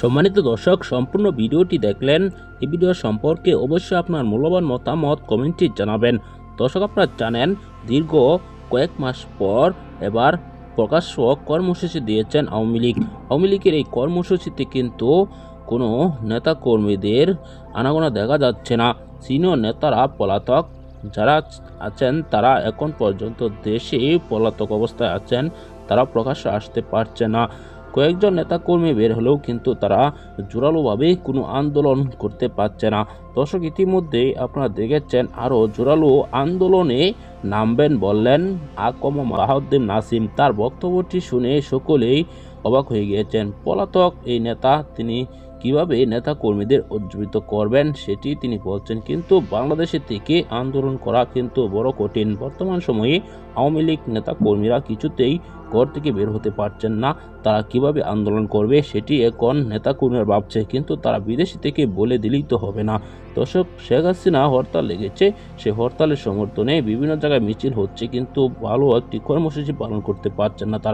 সম্মানিত দর্শক, সম্পূর্ণ ভিডিওটি দেখলেন। এই ভিডিও সম্পর্কে অবশ্যই আপনার মূল্যবান মতামত কমেন্টে জানাবেন। দর্শক, আপনারা জানেন, দীর্ঘ কয়েক মাস পর এবার প্রকাশ্য কর্মসূচি দিয়েছেন আওয়ামী লীগ। আওয়ামী লীগের এই কর্মসূচিতে কিন্তু কোনো নেতাকর্মীদের আনাগোনা দেখা যাচ্ছে না। সিনিয়র নেতারা পলাতক, যারা আছেন তারা এখন পর্যন্ত দেশে পলাতক অবস্থায় আছেন, তারা প্রকাশ্যে আসতে পারছে না। কয়েকজন নেতাকর্মী বের হলেও কিন্তু তারা জোরালোভাবে কোনো আন্দোলন করতে পারছে না। দর্শক ইতিমধ্যেই আপনারা দেখেছেন আরও জোরালো আন্দোলনে নামবেন বললেন আকম মাহাউদ্দিন নাসিম। তার বক্তব্যটি শুনে সকলেই অবাক হয়ে গিয়েছেন। পলাতক এই নেতা, তিনি কীভাবে নেতা কর্মীদের উজ্জীবিত করবেন সেটি তিনি বলছেন, কিন্তু বাংলাদেশে থেকে আন্দোলন করা কিন্তু বড় কঠিন। বর্তমান সময়ে আওয়ামী লীগ নেতা কর্মীরা কিছুতেই ঘর থেকে বের হতে পারছেন না। তারা কীভাবে আন্দোলন করবে সেটি এখন নেতা কর্মীরা ভাবছে, কিন্তু তারা বিদেশি থেকে বলে দিলেই তো হবে না। দর্শক, শেখ হাসিনা হরতাল লেগেছে। সে হরতালের সমর্থনে বিভিন্ন জায়গায় মিছিল হচ্ছে, কিন্তু ভালো একটি কর্মসূচি পালন করতে পারছেন না তারা।